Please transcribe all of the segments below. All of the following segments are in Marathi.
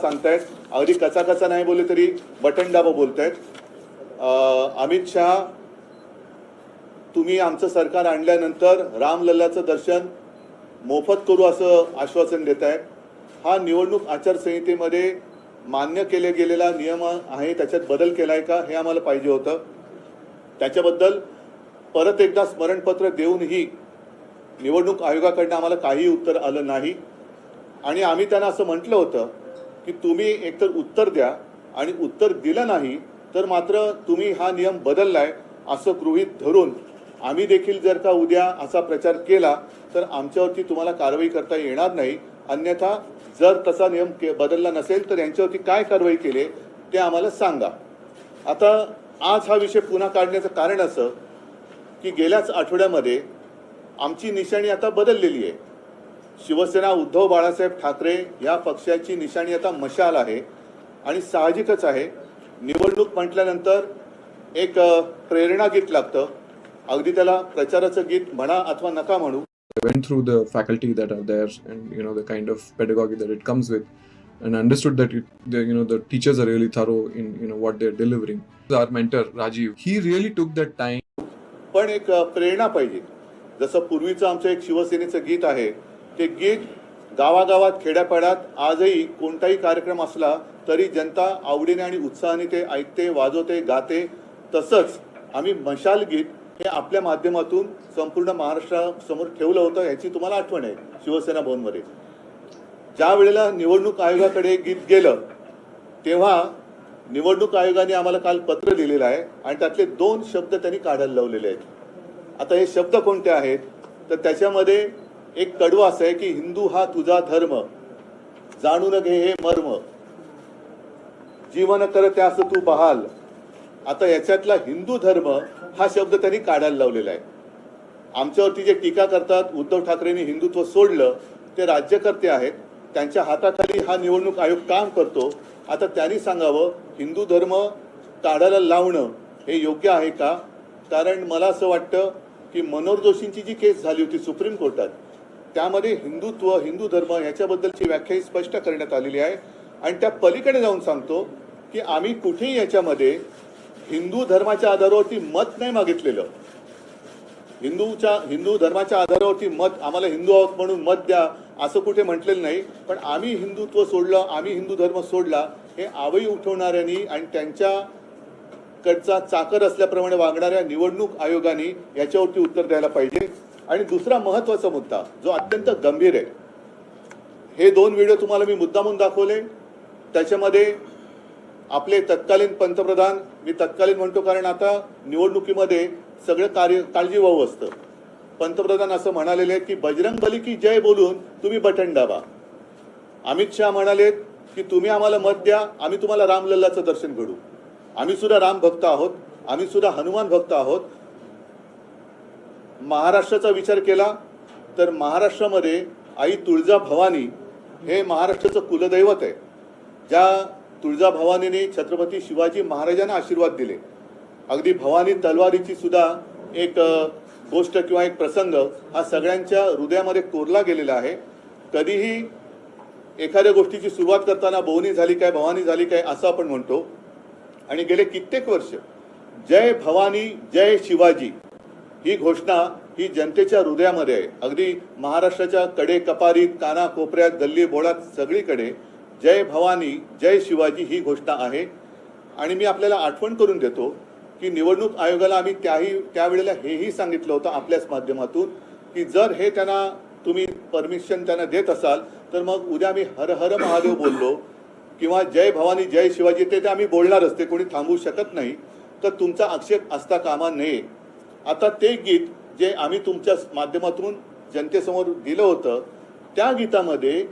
सांगतायत. अगदी कचा कचा नाही बोलले तरी बटन डाबा बोलतायत. अं, अमित शहा तुम्ही आमचं सरकार आणल्यानंतर रामलल्लाचं दर्शन मोफत करू असं आश्वासन देत आहे हा निवडणूक आचारसंहितेमध्ये मान्य केले गेलेला नियम आहे त्याच्यात बदल केला आहे का हे आम्हाला पाहिजे होतं. त्याच्याबद्दल परत एकदा स्मरणपत्र देऊनही निवडणूक आयोगाकडनं आम्हाला काही उत्तर आलं नाही. आणि आम्ही त्यांना असं म्हटलं होतं की तुम्ही एकतर उत्तर द्या आणि उत्तर दिलं नाही तर मात्र तुम्ही हा नियम बदललाय असं गृहीत धरून आम्ही देखील जर का उद्या असा प्रचार केला तर आमच्यावरती तुम्हाला कारवाई करता येणार नाही. अन्यथा जर तसा नियम के- बदलला नसेल तर यांच्यावरती काय कारवाई केली ते आम्हाला सांगा. आता आज हा विषय पुन्हा काढण्याचं कारण असं की गेल्याच आठवड्यामध्ये आमची निशाणी आता बदललेली आहे. शिवसेना उद्धव बाळासाहेब ठाकरे या पक्षाची निशाणी आता मशाल आहे आणि साहजिकच आहे निवडणूक म्हटल्यानंतर एक प्रेरणा गीत लागतं अगदी त्याला प्रचाराचं गीत म्हणा अथवा नका म्हणू I went through the faculty that are there and you know the kind of pedagogy that it comes with, and understood that it, the, you know the teachers are really thorough in you know what they're delivering. Our mentor Rajiv, he really took that time पण एक प्रेरणा पाहिजे जसं पूर्वीचं आमचं एक शिवसेनेचं गीत आहे ते गीत गावागावात खेड्यापाड्यात आजही कोणताही कार्यक्रम असला तरी जनता आवडीने आणि उत्साहाने ते ऐकते वाजवते गाते. तसंच आम्ही मशाल गीत हे आपल्या माध्यमातून संपूर्ण महाराष्ट्रासमोर ठेवलं होतं याची तुम्हाला आठवण आहे शिवसेना भवनमध्ये. ज्या वेळेला निवडणूक आयोगाकडे गीत गेलं तेव्हा निवडणूक आयोगाने आम्हाला काल पत्र लिहिलेलं आहे आणि त्यातले दोन शब्द त्यांनी काढायला लावलेले आहेत. आता हे शब्द कोणते आहेत? तर त्याच्यामध्ये एक कडवं असं आहे की हिंदू हा तुझा धर्म. जाणून घे हे मर्म. जीवन कर त्यास तू बहाल. आता याच्यातला हिंदू धर्म हा शब्द त्यांनी काढायला लावलेला आहे. आमच्यावरती जे टीका करतात उद्धव ठाकरेंनी हिंदुत्व सोडलं ते राज्यकर्ते आहेत. त्यांच्या हाताखाली हा निवडणूक आयोग काम करतो. आता त्यांनी सांगावं हिंदू धर्म काढायला लावणं हे योग्य आहे का? कारण मला असं वाटतं की मनोहर जोशींची जी केस झाली होती सुप्रीम कोर्टात त्यामध्ये हिंदुत्व हिंदू धर्म याच्याबद्दलची व्याख्या ही स्पष्ट करण्यात आलेली आहे. आणि त्या पलीकडे जाऊन सांगतो की आम्ही कुठेही याच्यामध्ये हिंदू धर्माच्या आधारावरती मत नाही मागितलेलं. हिंदूच्या हिंदू धर्माच्या आधारावरती मत आम्हाला हिंदू आहोत म्हणून मत द्या असं कुठे म्हटलेलं नाही. पण आम्ही हिंदुत्व सोडलं आम्ही हिंदू धर्म सोडला हे आवई उठवणाऱ्यांनी आणि त्यांच्या कडचा चाकर असल्याप्रमाणे वागणाऱ्या निवडणूक आयोगाने याच्यावरती उत्तर द्यायला पाहिजे. आणि दुसरा महत्त्वाचा मुद्दा जो अत्यंत गंभीर आहे. हे दोन व्हिडिओ तुम्हाला मी मुद्दामून दाखवले. त्याच्यामध्ये आपले तत्कालीन पंतप्रधान मी तत्कालीन म्हणतो कारण आता निवडणुकीमध्ये सगळं कार्य काळजीवाहू असतं. पंतप्रधान असं म्हणालेले की बजरंग बली की जय बोलून तुम्ही बटन दाबा. अमित शहा म्हणालेत की तुम्ही आम्हाला मत द्या आम्ही तुम्हाला रामलल्लाचं दर्शन घडू आम्ही सुद्धा राम भक्त आहोत आम्ही सुद्धा हनुमान भक्त आहोत महाराष्ट्राचा विचार केला तर महाराष्ट्रामध्ये आई तुळजा भवानी हे महाराष्ट्राचं कुलदैवत आहे. ज्या तुळजा भवानीने छत्रपती शिवाजी महाराजांना आशीर्वाद दिले. अगदी भवानी तलवारीची सुद्धा एक गोष्ट किंवा एक प्रसंग हा सगळ्यांच्या हृदयामध्ये कोरला गेलेला आहे. कधीही एखाद्या गोष्टीची सुरुवात करताना भवनी झाली काय भवानी झाली काय असं आपण म्हणतो. आणि गेले कित्येक वर्ष जय भवानी जय शिवाजी. ही घोषणा ही जनतेच्या हृदयामध्ये आहे. अगदी महाराष्ट्राच्या कडे कपारीत काना कोपऱ्यात गल्ली बोळात सगळीकडे जय भवानी जय शिवाजी ही घोषणा आहे. आणि मी आपल्याला आठवण करून देतो की निवडणूक आयोगाला आम्ही त्याही त्यावेळेला हेही सांगितलं होतं आपल्याच माध्यमातून की जर हे त्यांना तुम्ही परमिशन त्यांना देत असाल तर मग उद्या आम्ही हर हर महादेव बोललो किंवा जय भवानी जय शिवाजी ते ते आम्ही बोलणारच ते कोणी थांबवू शकत नाही. तर तुमचा आक्षेप असता कामा नये. आता ते गीत जे आम्ही तुमच्या माध्यमातून जनतेसमोर दिलं होतं त्या गीतामध्ये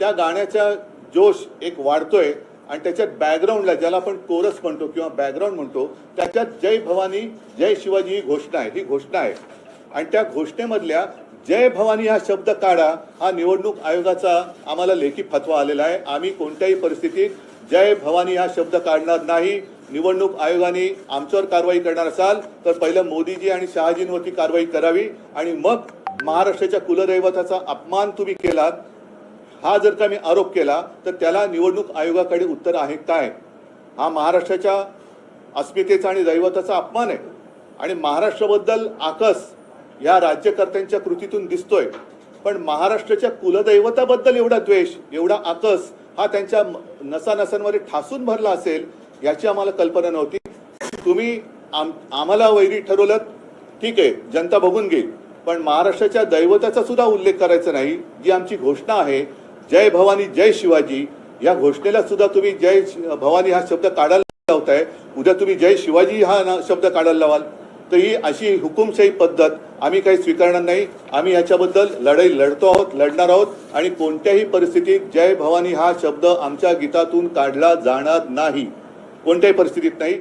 त्या गाण्याचा जोश एक वाढतोय आणि त्याच्यात बॅकग्राऊंडला ज्याला आपण कोरस म्हणतो किंवा बॅकग्राऊंड म्हणतो त्याच्यात जय भवानी जय शिवाजी ही घोषणा आहे ही घोषणा आहे. आणि त्या घोषणेमधल्या जय भवानी हा शब्द काढा हा निवडणूक आयोगाचा आम्हाला लेखी फतवा आलेला आहे. आम्ही कोणत्याही परिस्थितीत जय भवानी हा शब्द काढणार नाही. निवडणूक आयोगाने आमच्यावर कारवाई करणार असाल तर पहिलं मोदीजी आणि शहाजींवरती कारवाई करावी. आणि मग महाराष्ट्राच्या कुलदैवताचा अपमान तुम्ही केलात हा जर का मी आरोप केला तर त्याला निवडणूक आयोगाकडे उत्तर आहे काय? हा महाराष्ट्राच्या अस्मितेचा आणि दैवताचा अपमान आहे. आणि महाराष्ट्राबद्दल आकस या राज्यकर्त्यांच्या कृतीतून दिसतोय. पण महाराष्ट्राच्या कुलदैवताबद्दल एवढा द्वेष एवढा आकस हा त्यांच्या नसानसांमध्ये ठासून भरला असेल याची आम्हाला कल्पना नव्हती. तुम्ही आम आम्हाला वैरी ठरवलं ठीक आहे जनता बघून घेईल पण महाराष्ट्राच्या दैवताचा सुद्धा उल्लेख करायचा नाही जी आमची घोषणा आहे जय भवानी जय शिवाजी या घोषणेला सुद्धा तुम्ही जय भवानी हा शब्द काढायला लावताय उद्या तुम्ही जय शिवाजी हा शब्द काढायला लावाल. तर ही अशी हुकुमशाही पद्धत आम्ही काही स्वीकारणार नाही. आम्ही याच्याबद्दल लढाई लढतो आहोत लढणार आहोत आणि कोणत्याही परिस्थितीत जय भवानी हा शब्द आमच्या गीतातून काढला जाणार नाही. कोणत्याही परिस्थितीत नाही.